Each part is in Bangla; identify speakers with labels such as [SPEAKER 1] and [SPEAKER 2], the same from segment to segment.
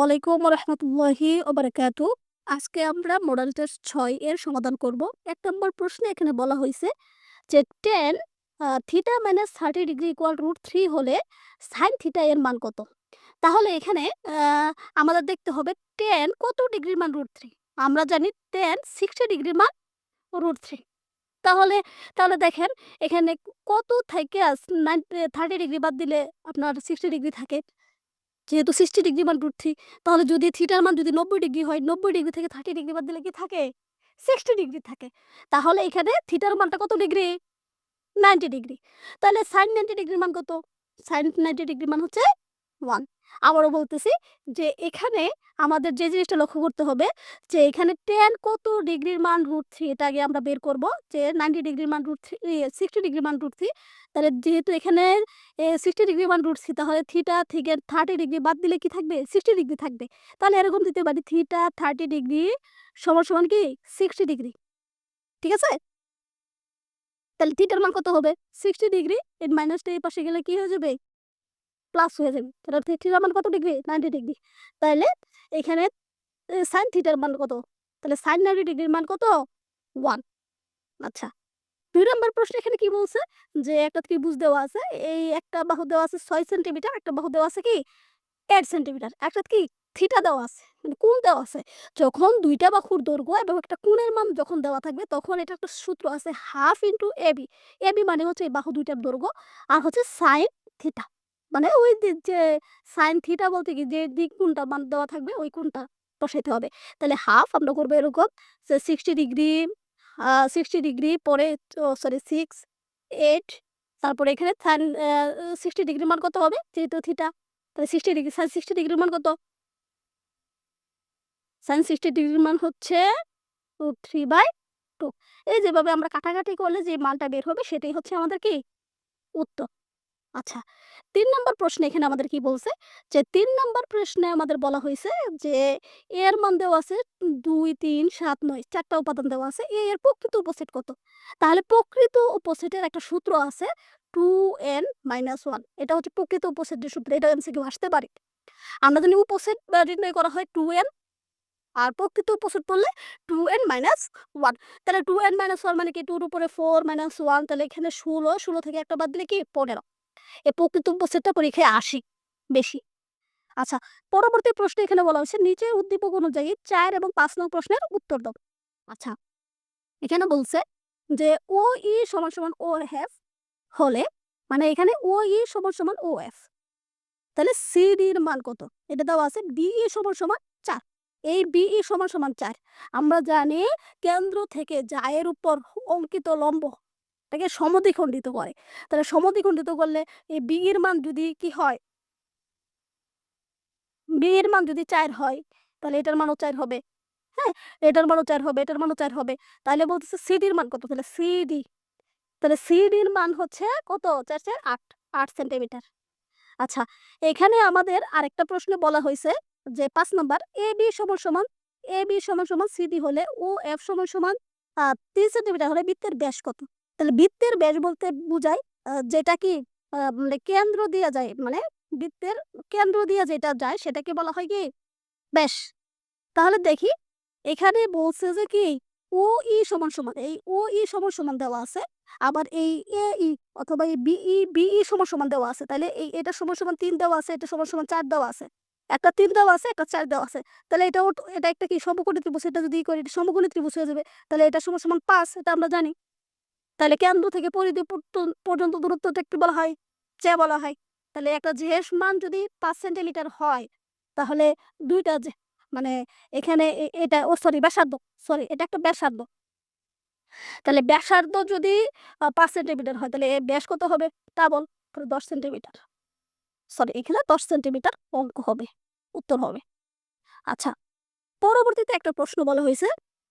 [SPEAKER 1] আসসালামু আলাইকুম রহমতুল্লাহি ওবারাকাতু। আজকে আমরা মডেল টেস্ট ছয় এর সমাধান করব। এক নম্বর প্রশ্নে এখানে বলা হয়েছে যে tan theta minus thirty degree equal root three হলে সাইন থিটা এর মান কত? তাহলে এখানে আমাদের দেখতে হবে টেন কত ডিগ্রির মান রুট থ্রি আমরা জানি টেন সিক্সটি ডিগ্রির মান রুট থ্রি তাহলে তাহলে দেখেন, এখানে কত থেকে থার্টি ডিগ্রি বাদ দিলে আপনার সিক্সটি ডিগ্রি থাকে। যেহেতু সিক্সটি ডিগ্রি মান রুট থ্রি তাহলে যদি থিটার মান যদি নব্বই ডিগ্রি হয়, নব্বই ডিগ্রি থেকে থার্টি ডিগ্রি বাদ দিলে কি থাকে? সিক্সটি ডিগ্রি থাকে। তাহলে এখানে থিটার মানটা কত ডিগ্রি নাইনটি ডিগ্রি তাহলে সাইন নাইনটি ডিগ্রির মান কত? সাইন নাইনটি ডিগ্রি মান হচ্ছে ওয়ান আবারও বলতেছি যে এখানে আমাদের যে জিনিসটা লক্ষ্য করতে হবে, যে এখানে টেন কত ডিগ্রির মান রুট থ্রি এটা আগে আমরা বের করব, যে নাইনটি ডিগ্রির মান রুট থ্রি সিক্সটি ডিগ্রি মান রুট থ্রি তাহলে যেহেতু এখানে সিক্সটি ডিগ্রি মান রুট থ্রি তাহলে থিটা থেকে থার্টি ডিগ্রি বাদ দিলে কি থাকবে? সিক্সটি ডিগ্রি থাকবে। তাহলে এরকম দিতে পারি থিটা থার্টি ডিগ্রি সমান সমান কি? সিক্সটি ডিগ্রি ঠিক আছে? তাহলে থিটার মান কত হবে? সিক্সটি ডিগ্রি এর মাইনাসটা এই পাশে গেলে কি হয়ে যাবে? প্লাস হয়ে যাবে। তাহলে থিটার মান কত ডিগ্রি নাইনটি ডিগ্রি তাহলে এখানে সাইন থিটার মান কত? তাহলে সাইন নাইনটি ডিগ্রির মান কত? ওয়ান আচ্ছা। দুই নম্বর প্রশ্ন এখানে কি বলছে? যে একটা ত্রিভুজ দেওয়া আছে, এই একটা বাহু দেওয়া আছে ছয় সেন্টিমিটার, একটা বাহু দেওয়া আছে কি এইট সেন্টিমিটার। একটা কি থিটা দেওয়া আছে মানে কোণ দেওয়া আছে। যখন দুইটা বাহুর দৈর্ঘ্য এবং একটা কোণের মান যখন দেওয়া থাকবে, তখন এটা একটা সূত্র আছে হাফ ইন্টু এবি এবি মানে হচ্ছে এই বাহু দুইটার দৈর্ঘ্য আর হচ্ছে সাইন থিটা। মানে ওই যে সাইন থিটা বলতে কি? যে দিক কোনটা মান দেওয়া থাকবে, ওই কোনটা বসাইতে হবে। তাহলে হাফ আমরা করব এরকম সিক্সটি ডিগ্রি সিক্সটি ডিগ্রি পরে সরি সিক্স এইট তারপরে এখানে থান সিক্সটি ডিগ্রি মান কত হবে? যেহেতু থিটা তাহলে sixty degree sine sixty degree মান কত? সাইন সিক্সটি ডিগ্রি মান হচ্ছে টু থ্রি বাই টু এই যেভাবে আমরা কাটাকাটি করলে যে মানটা বের হবে, সেটাই হচ্ছে আমাদের কি? উত্তর। আচ্ছা তিন নম্বর প্রশ্নে এখানে আমাদের কি বলছে? যে তিন নম্বর প্রশ্নে আমাদের বলা হয়েছে যে এর মান দেওয়া আছে দুই, তিন, সাত, নয়, চারটা উপাদান দেওয়া আছে। এ এর প্রকৃত উপসেট কত? তাহলে প্রকৃত উপসেটের একটা সূত্র আছে টু এন মাইনাস ওয়ান। এটা হচ্ছে প্রকৃত উপসেটের সূত্র, এটা এমসিকিউ আসতে পারে। আমরা জানি উপসেট নির্ণয় করা হয় টু এন আর প্রকৃত উপসেট পড়লে টু এন মাইনাস ওয়ান। তাহলে টু এন মাইনাস ওয়ান মানে কি? টুর উপরে ফোর মাইনাস ওয়ান, তাহলে এখানে ষোলো ষোলো থেকে একটা বাদ দিলে কি? পনেরো। এই প্রকৃত উপসেটটা পরীক্ষায় আশি বেশি। আচ্ছা পরবর্তী প্রশ্ন এখানে বলা হয়েছে নিচের উদ্দীপক অনুযায়ী চার এবং পাঁচ নং প্রশ্নের উত্তর দাও। আচ্ছা এখানে বলছে যে ও ই সমান সমান ও এফ হলে মানে এখানে ও ই সমান সমান ও এফ, তাহলে সিডির মান কত? এটা দেওয়া আছে ডিই সমান সমান চার। এই বিই সমান সমান চার, আমরা জানি কেন্দ্র থেকে জায়ের উপর অঙ্কিত লম্ব এটাকে সমদ্বিখণ্ডিত করে তাহলে সমদ্বিখণ্ডিত করলে এই বি মান যদি কি হয়? বি এর মান যদি চার হয়, তাহলে এটার মানও চার হবে। হ্যাঁ এটার মানও চার হবে, এটার মানও চার হবে। তাহলে বলতেছে সিডির মান কত? তাহলে সিডি তাহলে সিডির মান হচ্ছে কত? চার চার, আট আট সেন্টিমিটার। আচ্ছা এখানে আমাদের আরেকটা প্রশ্ন বলা হয়েছে যে পাঁচ নম্বর এ বি সমান সমান এ বি সমান সমান সিডি হলে ও এফ সমান সমান তিন সেন্টিমিটার হলে বৃত্তের ব্যাস কত? তাহলে বৃত্তের ব্যাস বলতে বোঝায় যেটা কি মানে কেন্দ্র দিয়ে যায় মানে বৃত্তের কেন্দ্র দিয়ে যেটা যায় সেটাকে বলা হয় কি, ব্যাস। তাহলে দেখি, এখানে বলছে যে কি, ও, ই সমান সমান, এই ও, ই সমান সমান দেওয়া আছে, আবার এই এ, ই, অথবা এই বিই বিই সমান সমান দেওয়া আছে, তাহলে এই, এটা সমান সমান তিন দেওয়া আছে, এটা সমান সমান চার দেওয়া আছে, একটা তিন দেওয়া আছে, একটা চার দেওয়া আছে, তাহলে এটা এটা একটা কি সমকোণী ত্রিভুজ, এটা যদি করি, এটা সমকোণী ত্রিভুজ হয়ে যাবে, তাহলে এটা সমান সমান পাঁচ, এটা আমরা জানি। তাহলে কেন্দ্র থেকে পরিধি পর্যন্ত- দূরত্বটা একটু বলা হয় চে বলা হয়। তাহলে একটা জেস মান যদি পাঁচ সেন্টিমিটার হয়, তাহলে দুইটা মানে এখানে এটা, ও সরি, ব্যাসার্ধ, সরি, এটা একটা ব্যাসার্ধ। তাহলে ব্যাসার্ধ যদি পাঁচ সেন্টিমিটার হয়, তাহলে ব্যাস কত হবে? তা বল দশ সেন্টিমিটার। সরি, এখানে দশ সেন্টিমিটার অঙ্ক হবে, উত্তর হবে। আচ্ছা পরবর্তীতে একটা প্রশ্ন বলা হয়েছে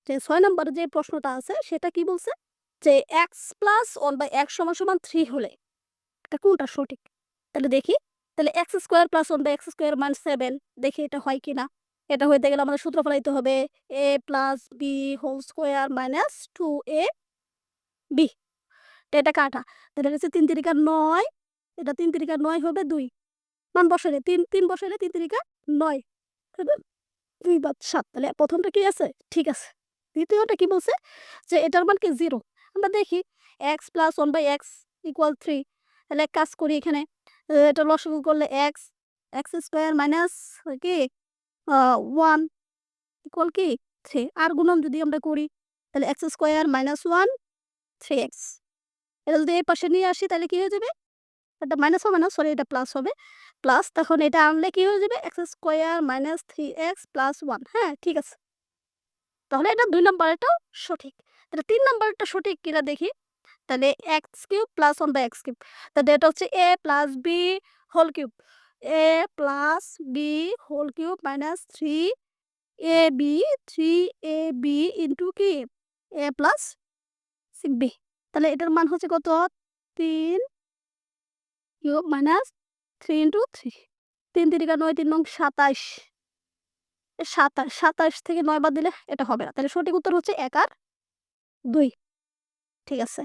[SPEAKER 1] যে, ছয় নম্বর যে প্রশ্নটা আছে, সেটা কি বলছে? যে x plus one by x সমান সমান থ্রি হলে, এটা কোনটা সঠিক? তাহলে দেখি, তাহলে x square plus one by x square মান সেভেন দেখি এটা হয় কিনা। এটা হইতে গেলে আমাদের সূত্র ফলাইতে হবে a plus b whole square minus two a b এটা কাটা, তাহলে হচ্ছে তিন তিরিকা নয়, এটা তিন তিরিকা নয় হবে দুই। মান বসালে তিন তিন বসালে তিন তিরিকা নয় দুই বাদ সাত। তাহলে প্রথমটা কি আছে? ঠিক আছে। দ্বিতীয়টা কি বলছে? যে এটার মান কি জিরো আমরা দেখি x plus one by x equal three তাহলে এক কাজ করি এখানে এটা লসগু করলে এক্স এক্স স্কোয়ার মাইনাস কি? ওয়ান ইকুয়াল কি? থ্রি আর গুণন যদি আমরা করি, তাহলে x square minus one three x এটা যদি এই পাশে নিয়ে আসি, তাহলে কি হয়ে যাবে? এটা মাইনাস হবে না সরি এটা প্লাস হবে। প্লাস তখন এটা আনলে কি হয়ে যাবে? X square minus three x plus one হ্যাঁ ঠিক আছে। তাহলে এটা দুই নম্বরটাও সঠিক। তাহলে তিন নম্বরটা সঠিক কিনা দেখি। তাহলে x cube plus one by x cube. তাহলে এটা হচ্ছে a plus b whole cube. A plus b whole cube minus three a b three a b into কি? এ প্লাস সিক্স বি তাহলে এটার মান হচ্ছে কত? তিন cube minus three into three তিন তিরিকা নয়, তিন নং সাতাইশ। সাতাশ সাতাশ থেকে নয় বাদ দিলে এটা হবে না। তাহলে সঠিক উত্তর হচ্ছে এক আর দুই। ঠিক আছে।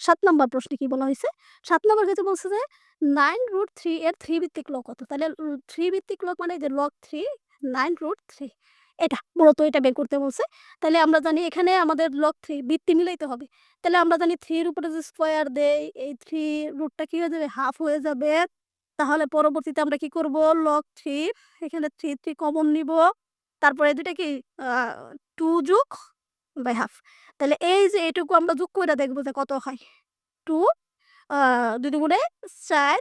[SPEAKER 1] সাত নম্বর প্রশ্নে কি বলা হয়েছে? সাত নম্বর ক্ষেত্রে বলছে যে নাইন রুট থ্রি এর থ্রি ভিত্তিক লক কত? তাহলে থ্রি ভিত্তিক লক মানে যে log three nine root three এটা মূলত এটা বের করতে বলছে। তাহলে আমরা জানি এখানে আমাদের লক থ্রি বৃত্তি মিলাইতে হবে। তাহলে আমরা জানি থ্রির উপরে যে স্কোয়ার দেই, এই থ্রি রুটটা কি হয়ে যাবে? হাফ হয়ে যাবে। তাহলে পরবর্তীতে আমরা কি করব? লক থ্রি এখানে থ্রি থ্রি কমন নিব। তারপরে দুটা কি? টু যুগ বাই হাফ তাহলে এই যে এটুকু আমরা যোগ করে দেখব যে কত হয়। টু দুই দুগুণে চার,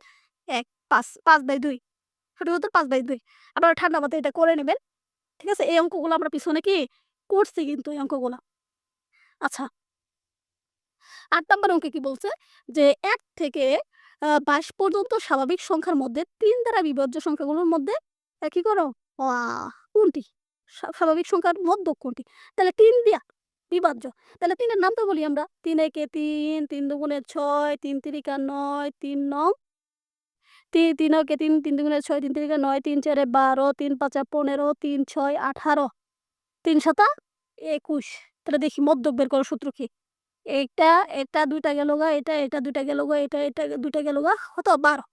[SPEAKER 1] এক, পাঁচ পাঁচ বাই দুই। সঠিক উত্তর পাঁচ বাই দুই। আপনারা ঠান্ডা মাথায় এটা করে নেবেন। ঠিক আছে? এই অঙ্কগুলো আমরা পিছনে কি করছি কিন্তু এই অঙ্কগুলো। আচ্ছা। আট নম্বর অঙ্কে কি বলছে? যে এক থেকে বাইশ পর্যন্ত স্বাভাবিক সংখ্যার মধ্যে তিন দ্বারা বিভাজ্য সংখ্যাগুলোর মধ্যে কি করো? কোনটি? স্বাভাবিক সংখ্যার মধ্য কোনটি? তাহলে তিন দিয়া, বিভাজ্য। তাহলে তিনের তো বলি আমরা। তিন একে তিন তিন দুগুণে ছয়, তিন তিরিকা নয়, তিন নং। তিন তিন ওকে তিন তিন দুগুণে ছয়, তিন তিরিকা নয়, তিন চারে বারো, তিন পাঁচা পনেরো, তিন ছয়, আঠারো। তিন সাতা একুশ। তাহলে দেখি মধ্য বের করো সূত্র কি? এইটা, এটা দুইটা গেল গা, এটা এটা দুইটা গেল গা, এটা এটা দুইটা গেল গা, কত? বারো।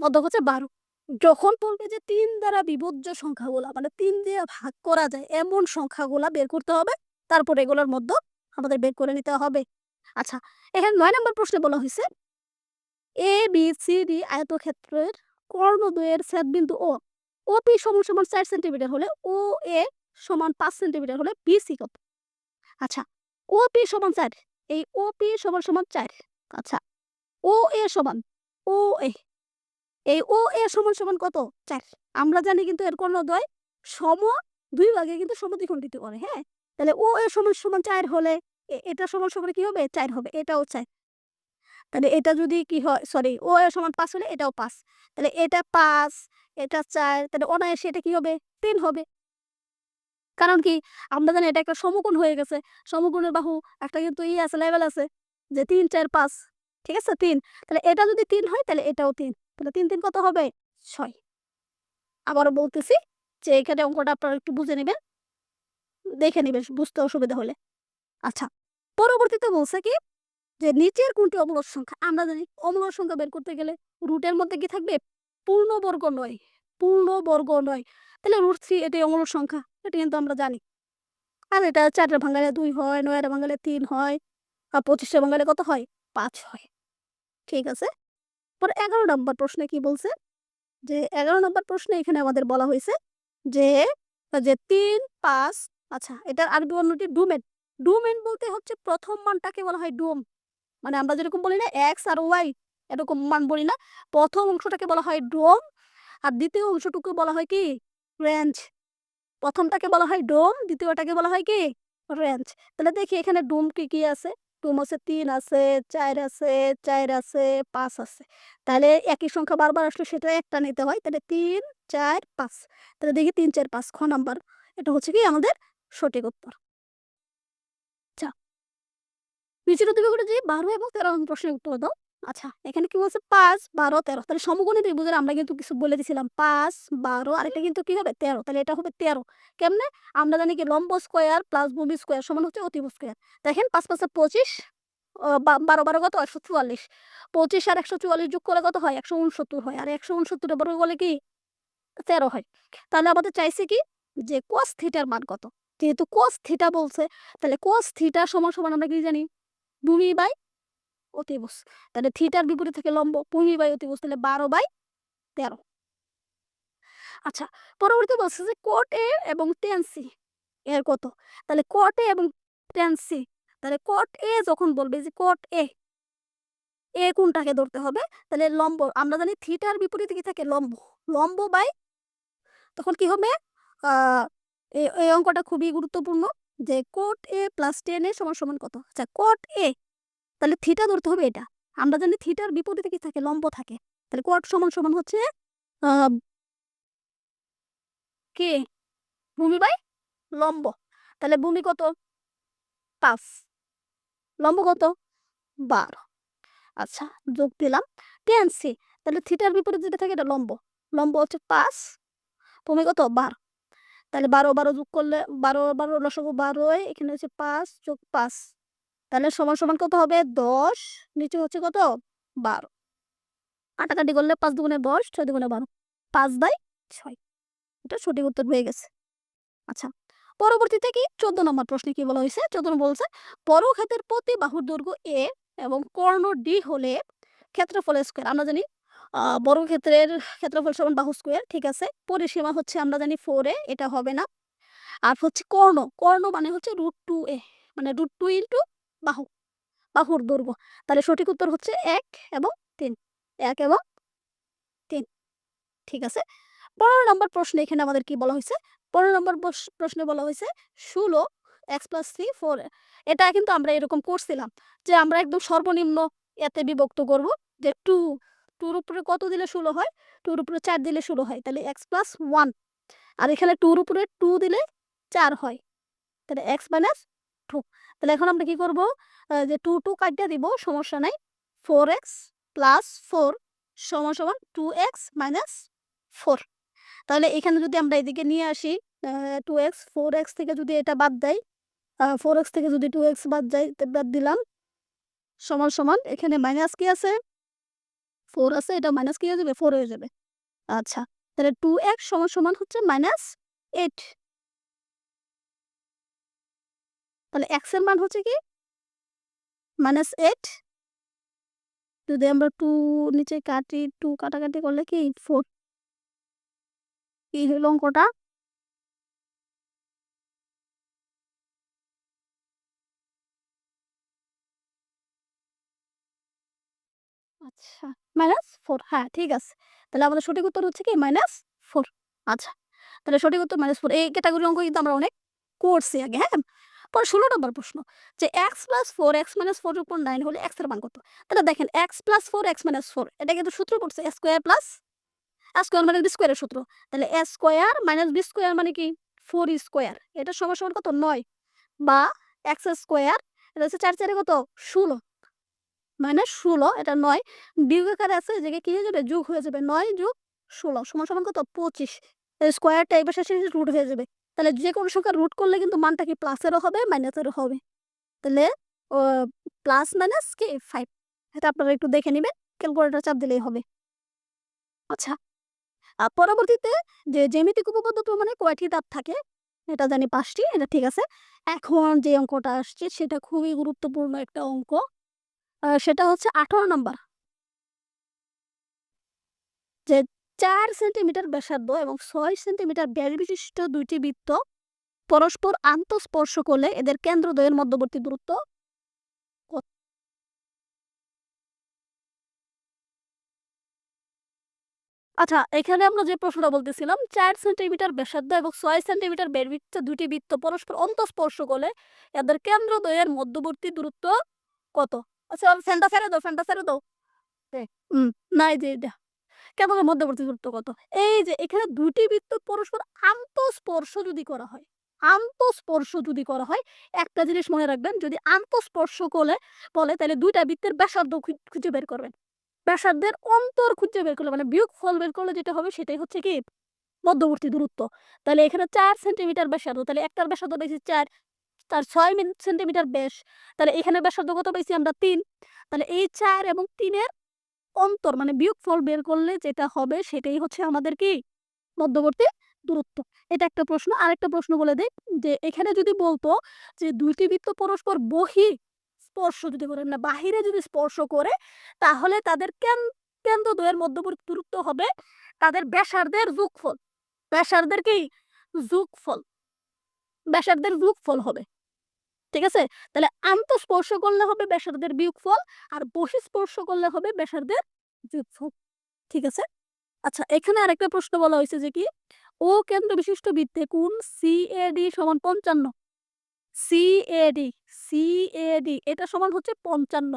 [SPEAKER 1] মধ্য হচ্ছে বারো। যখন বলবে যে, তিন দ্বারা বিভজ্য সংখ্যাগুলা মানে তিন দিয়ে ভাগ করা যায়, এমন সংখ্যাগুলা বের করতে হবে, তারপর এগুলোর মধ্যে আমাদের বের করে নিতে হবে। আচ্ছা এখানে নয় নম্বর প্রশ্নে বলা হয়েছে এ বি সি ডি আয়তক্ষেত্রের কর্ণদ্বয়ের বিন্দু ও ও পি সমান সমান চার সেন্টিমিটার হলে ও এ সমান পাঁচ সেন্টিমিটার হলে বি সি কত? আচ্ছা ও পি সমান চার, এই ও পি সমান সমান চার আচ্ছা ও এ সমান ও এ এই ও, এ সমান সমান কত? চার। আমরা জানি কিন্তু এর কর্ণদ্বয় সম দুই ভাগে কিন্তু সমদ্বিখণ্ডিত করে হ্যাঁ? তাহলে ও, এ সমান সমান চার হলে এ- এটা সমান সমান কি হবে? চার হবে, এটাও চার। তাহলে এটা যদি কি হয় সরি ও এর সমান পাঁচ হলে এটাও পাঁচ। তাহলে এটা পাঁচ, এটা চার, তাহলে অনায়াসে এটা কি হবে? তিন হবে। কারণ কি? আমরা জানি এটা একটা সমকোণ হয়ে গেছে। সমকোণের বাহু একটা কিন্তু ই আছে লেভেল আছে, যে তিন, চার, পাঁচ, ঠিক আছে? তিন। তাহলে এটা যদি তিন হয়, তাহলে এটাও তিন। তাহলে তিন তিন কত হবে? ছয়। আবারও বলতেছি যে, এখানে অঙ্কটা আপনারা একটু বুঝে নেবেন, দেখে নেবেন বুঝতে অসুবিধা হলে। আচ্ছা পরবর্তীতে বলছে কি যে, নিচের কোনটি অমূলক সংখ্যা? আমরা জানি অমূলক সংখ্যা বের করতে গেলে রুটের মধ্যে কি থাকবে? পূর্ণবর্গ নয় পূর্ণবর্গ নয়। তাহলে রুট থ্রি এটি অমূলক সংখ্যা, এটা কিন্তু আমরা জানি। আর এটা চারটা ভাঙালে দুই হয়, নয়টা ভাঙালে তিন হয়, আর পঁচিশটা ভাঙালে কত হয়? পাঁচ হয়। ঠিক আছে? পরে এগারো নম্বর প্রশ্নে কি বলছে? যে এগারো নম্বর প্রশ্নে এখানে আমাদের বলা হয়েছে যে যে তিন পাঁচ আচ্ছা এটার আরবি অন্যটি ডুমেন। ডুমেন বলতে হচ্ছে প্রথম মানটাকে বলা হয় ডোম। মানে আমরা যেরকম বলি না, এক্স আর ওয়াই এরকম মান বলি না, প্রথম অংশটাকে বলা হয় ডোম আর দ্বিতীয় অংশটুকু বলা হয় কি? রেঞ্জ প্রথমটাকে বলা হয় ডোম, দ্বিতীয়টাকে বলা হয় কি? রেঞ্জ তাহলে দেখি এখানে ডোম কি কি আছে? ডোম আছে তিন আছে চার আছে চার আছে, পাঁচ আছে। তাহলে একই সংখ্যা বারবার আসলে সেটা একটা নিতে হয়। তাহলে তিন, চার, পাঁচ। তাহলে দেখি তিন, চার, পাঁচ, খ নাম্বার। এটা হচ্ছে কি আমাদের সঠিক উত্তর। আচ্ছা। নিচের দিকে যে বারো এবং তেরো প্রশ্নের উত্তর দাও। আচ্ছা এখানে কি বলছে পাঁচ বারো তেরো? তাহলে সমগণিত ত্রিভুজের আমরা কিন্তু কিছু বলে দিছিলাম পাঁচ বারো আর এটা কিন্তু কি হবে? তেরো। তাহলে এটা হবে তেরো। কেমনে? আমরা জানি কি লম্ব স্কোয়ার প্লাস ভূমি স্কোয়ার সমান হচ্ছে অতিভ স্কোয়ার। দেখেন পাঁচ পাঁচে পঁচিশ বারো বারো কত? একশো চুয়াল্লিশ। পঁচিশ আর একশো চুয়াল্লিশ যোগ করে কত হয়? একশো উনসত্তর হয়। আর একশো উনসত্তরের বর্গ বলে কি? তেরো হয়। তাহলে আমাদের চাইছে কি? যে কোস থিটার মান কত? যেহেতু কোস থিটা বলছে তাহলে কোস থিটা সমান সমান আমরা কি জানি? ভূমি বাই অতিভুজ। তাহলে থিটার বিপরীত থেকে লম্ব ভূমি বাই অতিভুজ, তাহলে বারো বাই তেরো। আচ্ছা পরবর্তী বলছে যে কোট এ এবং টেন সি এর কত? তাহলে কোট এ এবং টেন সি তাহলে কোট এ যখন বলবে যে কোট এ এ কোনটাকে ধরতে হবে? তাহলে লম্ব, আমরা জানি থিটার বিপরীতে কি থাকে? লম্ব লম্ব বাই তখন কি হবে? এই অঙ্কটা খুবই গুরুত্বপূর্ণ যে cot A plus tan A সমান সমান কত? আচ্ছা কোট এ তাহলে থিটা ধরতে হবে এটা। আমরা জানি থিটার বিপরীতে কি থাকে? লম্ব থাকে। তাহলে কোট সমান সমান হচ্ছে কে? ভূমি বাই লম্ব। তাহলে ভূমি কত? পাঁচ। লম্ব কত? বারো। আচ্ছা যোগ দিলাম। টেন সি তাহলে থিটার বিপরীত যেটা থাকে এটা লম্ব। লম্ব হচ্ছে পাঁচ, ভূমি কত? বারো। তাহলে বারো বারো যোগ করলে, বারো বারো লসগু বারোয় এখানে হচ্ছে পাঁচ যোগ পাঁচ। তাহলে সমান সমান কত হবে? দশ, নিচে হচ্ছে কত? বারো। কাটাকাটি করলে পাঁচ দুগুণে দশ, ছয় দুগুণে বারো। পাঁচ বাই ছয়। এটা সঠিক উত্তর হয়ে গেছে। আচ্ছা পরবর্তীতে কি? চোদ্দ নম্বর প্রশ্নে কি বলা হয়েছে? চোদ্দ নম্বর বলছে পরক্ষেত্রের প্রতি বাহুর দৈর্ঘ্য এ এবং কর্ণ ডি হলে ক্ষেত্রফল স্কোয়ার আমরা জানি বর্গক্ষেত্রের ক্ষেত্রফল সমান বাহু স্কোয়ার ঠিক আছে? পরিসীমা হচ্ছে আমরা জানি ফোর এ এটা হবে না। আর হচ্ছে কর্ণ কর্ণ মানে হচ্ছে রুট টু এ মানে রুট টু ইন্টু বাহু, বাহুর দৈর্ঘ্য তাহলে সঠিক উত্তর হচ্ছে এক এবং তিন। এক এবং তিন। ঠিক আছে? পনেরো নম্বর প্রশ্নে এখানে আমাদের কি বলা হয়েছে? পনেরো নম্বর প্রশ- প্রশ্নে বলা হয়েছে ষোলো এক্স প্লাস থ্রি ফোর এটা কিন্তু আমরা এরকম করছিলাম যে আমরা একদম সর্বনিম্ন এতে বিভক্ত করব যে টু টুর উপরে কত দিলে ষোলো হয়? টুর উপরে চার দিলে ষোলো হয়। তাহলে এক্স প্লাস ওয়ান আর এখানে টুর উপরে টু দিলে চার হয়। তাহলে এক্স মাইনাস টু। তাহলে এখন আমরা কি করব? যে টু টু কাটিয়ে দিব, সমস্যা নাই। ফোর এক্স প্লাস ফোর সমান সমান টু এক্স মাইনাস ফোর। তাহলে এখানে যদি আমরা এদিকে নিয়ে আসি টু এক্স, ফোর এক্স থেকে যদি এটা বাদ দেয় ফোর এক্স থেকে যদি টু এক্স বাদ যায় বাদ দিলাম। সমান সমান এখানে মাইনাস কি আছে? ফোর আছে, এটা মাইনাস কি হয়ে যাবে? ফোর হয়ে যাবে। আচ্ছা তাহলে টু এক্স সমান সমান হচ্ছে মাইনাস এইট। তাহলে এক্সের মান হচ্ছে কি? মাইনাস এইট যদি আমরা টু নিচে কাটি টু কাটাকাটি করলে কি? ফোর কি হলো অঙ্কটা। আচ্ছা মাইনাস ফোর হ্যাঁ ঠিক আছে। তাহলে আমাদের সঠিক উত্তর হচ্ছে কি? মাইনাস ফোর আচ্ছা। তাহলে সঠিক উত্তর মাইনাস ফোর এই ক্যাটাগরি অঙ্ক কিন্তু আমরা অনেক করছি আগে হ্যাঁ? পরে ষোলো নম্বর প্রশ্ন, যে x plus four x minus four উপর নাইন হলে এক্সের মান কত? তাহলে দেখেন x plus four x minus four এটা কিন্তু সূত্র পড়ছে স্কোয়ার প্লাস স্কোয়ার মানে বি স্কোয়ারের সূত্র। তাহলে স্কোয়ার মাইনাস বি স্কোয়ার মানে কি? ফোর স্কোয়ার এটা সমান সমান কত? নয়। বা এক্স স্কোয়ার এটা হচ্ছে চার চারে কত? ষোলো। মানে ষোলো, এটা নয়। বিয়োগ আকারে আছে, যে কি হয়ে যাবে? যোগ হয়ে যাবে, নয় যোগ ষোলো, সমান সমান কত? পঁচিশ। স্কোয়ারটা এবার শেষে রুট হয়ে যাবে। তাহলে যে কোনো সংখ্যা রুট করলে কিন্তু মানটা কি প্লাসেরও হবে মাইনাসেরও হবে। তাহলে প্লাস মাইনাস কি? ফাইভ এটা আপনারা একটু দেখে নেবেন ক্যালকুলেটর চাপ দিলেই হবে। আচ্ছা আর পরবর্তীতে যে জ্যামিতিক উপপাদ্য প্রমাণে কয়টি ধাপ থাকে, এটা জানি পাঁচটি, এটা ঠিক আছে। এখন যে অঙ্কটা আসছে, সেটা খুবই গুরুত্বপূর্ণ একটা অঙ্ক। সেটা হচ্ছে আঠারো নম্বর। যে চার সেন্টিমিটার ব্যাসার্ধ এবং ছয় সেন্টিমিটার ব্যাস বিশিষ্ট দুইটি বৃত্ত পরস্পর আন্তঃস্পর্শ করলে এদের কেন্দ্রদ্বয়ের মধ্যবর্তী দূরত্ব আচ্ছা এখানে আমরা যে প্রশ্নটা বলতেছিলাম, চার সেন্টিমিটার ব্যাসার্ধ এবং ছয় সেন্টিমিটার ব্যাস দুটি বৃত্ত পরস্পর অন্তঃস্পর্শ করলে এদের কেন্দ্রদ্বয়ের মধ্যবর্তী দূরত্ব কত? আচ্ছা ফ্যানটা ফেরে দাও, ফ্যানটা ফেরে দাও। হুম নাই যে কেন মধ্যবর্তী দূরত্ব কত? এই যে এখানে দুটি বৃত্ত পরস্পর আন্তঃস্পর্শ যদি করা হয়, আন্তঃস্পর্শ যদি করা হয়, একটা জিনিস মনে রাখবেন, যদি আন্তঃস্পর্শ করলে বলে, তাহলে দুইটা বৃত্তের ব্যাসার্ধ খুঁজে বের করবেন। ব্যাসার্ধের অন্তর খুঁজে বের করলে মানে বিয়োগ ফল বের করলে যেটা হবে, সেটাই হচ্ছে কি? মধ্যবর্তী দূরত্ব। তাহলে এখানে চার সেন্টিমিটার ব্যাসার্ধ, তাহলে একটার ব্যাসার্ধ বেশি চার, তার ছয় সেন্টিমিটার ব্যাস। তাহলে এখানে ব্যাসার্ধ কত পেয়েছি আমরা তিন। তাহলে এই চার এবং তিনের অন্তর মানে বিয়োগ ফল বের করলে যেটা হবে সেটাই হচ্ছে আমাদের কি? মধ্যবর্তী দূরত্ব। এটা একটা প্রশ্ন। আরেকটা প্রশ্ন বলে দেই যে, এখানে যদি বলতো যে, দুইটি বৃত্ত পরস্পর বহি স্পর্শ যদি করে না, বাহিরে যদি স্পর্শ করে, তাহলে তাদের কেন কেন্দ্রদ্বয়ের মধ্যবর্তী দূরত্ব হবে? তাদের ব্যাসার্ধের যোগফল। ব্যাসার্ধের কি? যোগফল। ব্যাসার্ধের যোগফল হবে। ঠিক আছে? তাহলে আন্তঃস্পর্শ করলে হবে ব্যাসার্ধের বিয়োগফল আর বহিঃস্পর্শ করলে হবে ব্যাসার্ধের যোগফল। ঠিক আছে? আচ্ছা এখানে আরেকটা প্রশ্ন বলা হয়েছে যে কি? ও কেন্দ্র বিশিষ্ট বৃত্তে কোন সিএডি সমান পঞ্চান্ন? সিএডি সিএডি এটা সমান হচ্ছে পঞ্চান্ন।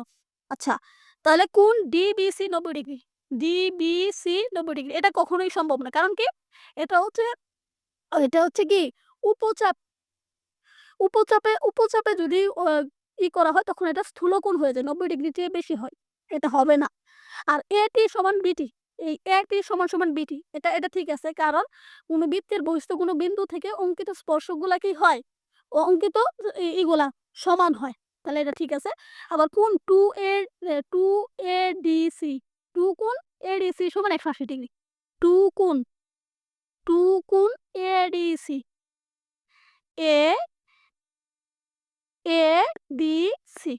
[SPEAKER 1] আচ্ছা তাহলে কোন ডিবিসি নব্বই ডিগ্রি? ডিবিসি নব্বই ডিগ্রি। এটা কখনোই সম্ভব না। কারণ কি? এটা হচ্ছে এটা হচ্ছে কি? উপচাপ। উপচাপে উপচাপে যদি ই করা হয় তখন এটা স্থূলকোণ হয়ে যায়, নব্বই ডিগ্রি চেয়ে বেশি হয়। এটা হবে না। আর এটি সমান বিটি এই এটি সমান সমান বিটি এটা এটা ঠিক আছে। কারণ কোনো বৃত্তের বহিস্থ কোনো বিন্দু থেকে অঙ্কিত স্পর্শকগুলা কি হয়? অঙ্কিত ইগুলা সমান হয়। তাহলে এটা ঠিক আছে। আবার কোন two A two A D C, two কোন এ ডি সি সমান একশো আশি ডিগ্রি। টু কোন টু কোন A D C, A A, B, C.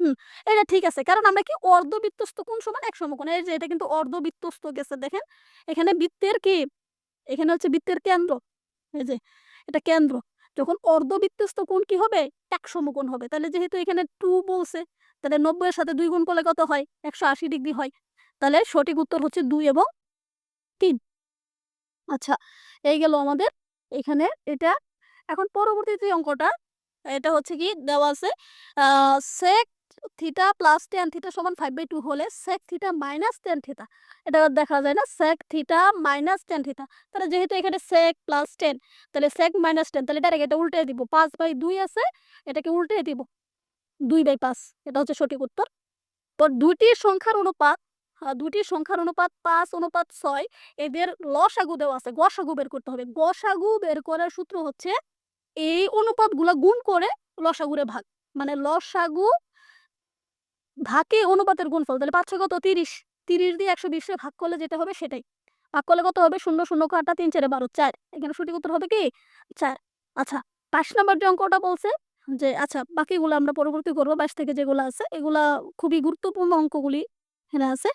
[SPEAKER 1] হুম, এটা ঠিক আছে। কারণ আমরা কি অর্ধবৃত্তস্থ কোণ সমান এক সমকোণ এই যে এটা কিন্তু অর্ধবৃত্তস্থ গেছে, দেখেন। এখানে বৃত্তের কি? এখানে হচ্ছে বৃত্তের কেন্দ্র। এই যে, এটা কেন্দ্র। যখন অর্ধবৃত্তস্থ কোণ কি হবে? এক সমকোণ হবে। তাহলে যেহেতু এখানে টু বলছে, তাহলে নব্বই এর সাথে দুই গুণ করলে কত হয়? একশো আশি ডিগ্রি হয়। তাহলে সঠিক উত্তর হচ্ছে দুই এবং তিন। আচ্ছা এই গেল আমাদের। এখানে এটা, এখন পরবর্তী যে অঙ্কটা এটা হচ্ছে কি দেওয়া আছে sec theta plus tan theta সমান ফাইভ বাই টু হলে sec theta minus tan theta এটা দেখা যায় না sec theta minus tan theta তাহলে যেহেতু এখানে সেক প্লাস টেন তাহলে সেক মাইনাস টেন তাহলে ডাইরেক্ট এটা উল্টে দিব পাঁচ বাই দুই আছে এটাকে উল্টে দিব দুই বাই পাঁচ এটা হচ্ছে সঠিক উত্তর তো দুইটি সংখ্যার অনুপাত আহ, দুইটি সংখ্যার অনুপাত পাঁচ অনুপাত ছয় এদের লসাগু দেওয়া আছে গসাগু বের করতে হবে গসাগু বের করার সূত্র হচ্ছে এই অনুপাতগুলো গুণ করে লসাগুরে ভাগ। মানে লসাগু ভাগে অনুপাতের গুণফল, তাহলে পাঁচশো কত? তিরিশ। তিরিশ দিয়ে একশো বিশে ভাগ করলে যেটা হবে সেটাই। ভাগ করলে কত হবে? শূন্য শূন্য কাটা তিন চারে বারো, চার। এখানে সঠিক উত্তর হবে কি? চার। আচ্ছা পাঁচ নম্বর যে অঙ্কটা বলছে, যে আচ্ছা বাকিগুলো আমরা পরবর্তী করব, বাইশ থেকে যেগুলো আছে, এগুলা খুবই গুরুত্বপূর্ণ অঙ্কগুলি এখানে আছে।